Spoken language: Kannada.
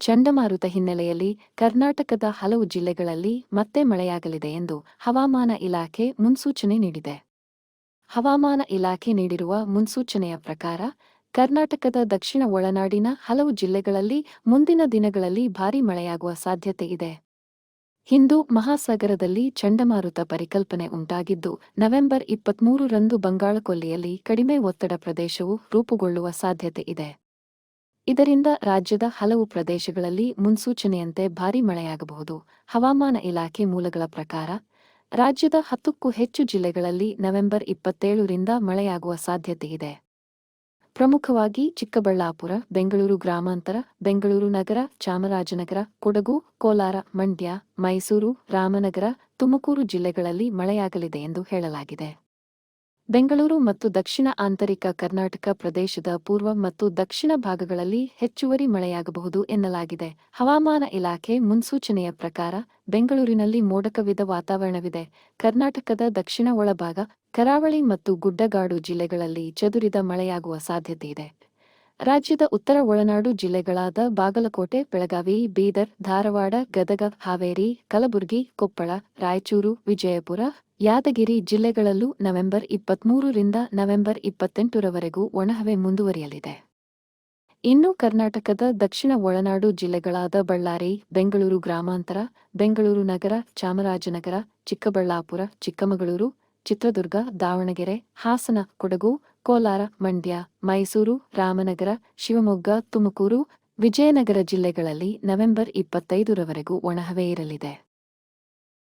ಚಂಡಮಾರುತ ಹಿನ್ನೆಲೆಯಲ್ಲಿ ಕರ್ನಾಟಕದ ಹಲವು ಜಿಲ್ಲೆಗಳಲ್ಲಿ ಮತ್ತೆ ಮಳೆಯಾಗಲಿದೆ ಎಂದು ಹವಾಮಾನ ಇಲಾಖೆ ಮುನ್ಸೂಚನೆ ನೀಡಿದೆ. ಹವಾಮಾನ ಇಲಾಖೆ ನೀಡಿರುವ ಮುನ್ಸೂಚನೆಯ ಪ್ರಕಾರ, ಕರ್ನಾಟಕದ ದಕ್ಷಿಣ ಒಳನಾಡಿನ ಹಲವು ಜಿಲ್ಲೆಗಳಲ್ಲಿ ಮುಂದಿನ ದಿನಗಳಲ್ಲಿ ಭಾರೀ ಮಳೆಯಾಗುವ ಸಾಧ್ಯತೆ ಇದೆ. ಹಿಂದೂ ಮಹಾಸಾಗರದಲ್ಲಿ ಚಂಡಮಾರುತ ಪರಿಕಲ್ಪನೆ ಉಂಟಾಗಿದ್ದು, ನವೆಂಬರ್ ಇಪ್ಪತ್ಮೂರರಂದು ಬಂಗಾಳಕೊಲ್ಲಿಯಲ್ಲಿ ಕಡಿಮೆ ಒತ್ತಡ ಪ್ರದೇಶವು ರೂಪುಗೊಳ್ಳುವ ಸಾಧ್ಯತೆ ಇದೆ. ಇದರಿಂದ ರಾಜ್ಯದ ಹಲವು ಪ್ರದೇಶಗಳಲ್ಲಿ ಮುನ್ಸೂಚನೆಯಂತೆ ಭಾರೀ ಮಳೆಯಾಗಬಹುದು. ಹವಾಮಾನ ಇಲಾಖೆ ಮೂಲಗಳ ಪ್ರಕಾರ, ರಾಜ್ಯದ ಹತ್ತಕ್ಕೂ ಹೆಚ್ಚು ಜಿಲ್ಲೆಗಳಲ್ಲಿ ನವೆಂಬರ್ ಇಪ್ಪತ್ತೇಳರಿಂದ ಮಳೆಯಾಗುವ ಸಾಧ್ಯತೆಯಿದೆ ಪ್ರಮುಖವಾಗಿ ಚಿಕ್ಕಬಳ್ಳಾಪುರ, ಬೆಂಗಳೂರು ಗ್ರಾಮಾಂತರ, ಬೆಂಗಳೂರು ನಗರ, ಚಾಮರಾಜನಗರ, ಕೊಡಗು, ಕೋಲಾರ, ಮಂಡ್ಯ, ಮೈಸೂರು, ರಾಮನಗರ, ತುಮಕೂರು ಜಿಲ್ಲೆಗಳಲ್ಲಿ ಮಳೆಯಾಗಲಿದೆ ಎಂದು ಹೇಳಲಾಗಿದೆ. ಬೆಂಗಳೂರು ಮತ್ತು ದಕ್ಷಿಣ ಆಂತರಿಕ ಕರ್ನಾಟಕ ಪ್ರದೇಶದ ಪೂರ್ವ ಮತ್ತು ದಕ್ಷಿಣ ಭಾಗಗಳಲ್ಲಿ ಹೆಚ್ಚುವರಿ ಮಳೆಯಾಗಬಹುದು ಎನ್ನಲಾಗಿದೆ. ಹವಾಮಾನ ಇಲಾಖೆ ಮುನ್ಸೂಚನೆಯ ಪ್ರಕಾರ ಬೆಂಗಳೂರಿನಲ್ಲಿ ಮೋಡಕವಿದ ವಾತಾವರಣವಿದೆ. ಕರ್ನಾಟಕದ ದಕ್ಷಿಣ ಒಳಭಾಗ, ಕರಾವಳಿ ಮತ್ತು ಗುಡ್ಡಗಾಡು ಜಿಲ್ಲೆಗಳಲ್ಲಿ ಚದುರಿದ ಮಳೆಯಾಗುವ ಸಾಧ್ಯತೆಯಿದೆ ರಾಜ್ಯದ ಉತ್ತರ ಒಳನಾಡು ಜಿಲ್ಲೆಗಳಾದ ಬಾಗಲಕೋಟೆ, ಬೆಳಗಾವಿ, ಬೀದರ್, ಧಾರವಾಡ, ಗದಗ, ಹಾವೇರಿ, ಕಲಬುರಗಿ, ಕೊಪ್ಪಳ, ರಾಯಚೂರು, ವಿಜಯಪುರ ಯಾದಗಿರಿ ಜಿಲ್ಲೆಗಳಲ್ಲೂ ನವೆಂಬರ್ ಇಪ್ಪತ್ಮೂರರಿಂದ ನವೆಂಬರ್ ಇಪ್ಪತ್ತೆಂಟರವರೆಗೂ ಒಣಹವೆ ಮುಂದುವರಿಯಲಿದೆ. ಇನ್ನು ಕರ್ನಾಟಕದ ದಕ್ಷಿಣ ಒಳನಾಡು ಜಿಲ್ಲೆಗಳಾದ ಬಳ್ಳಾರಿ, ಬೆಂಗಳೂರು ಗ್ರಾಮಾಂತರ, ಬೆಂಗಳೂರು ನಗರ, ಚಾಮರಾಜನಗರ, ಚಿಕ್ಕಬಳ್ಳಾಪುರ, ಚಿಕ್ಕಮಗಳೂರು, ಚಿತ್ರದುರ್ಗ, ದಾವಣಗೆರೆ, ಹಾಸನ, ಕೊಡಗು, ಕೋಲಾರ, ಮಂಡ್ಯ, ಮೈಸೂರು, ರಾಮನಗರ, ಶಿವಮೊಗ್ಗ, ತುಮಕೂರು, ವಿಜಯನಗರ ಜಿಲ್ಲೆಗಳಲ್ಲಿ ನವೆಂಬರ್ ಇಪ್ಪತ್ತೈದರವರೆಗೂ ಒಣಹವೆ ಇರಲಿದೆ.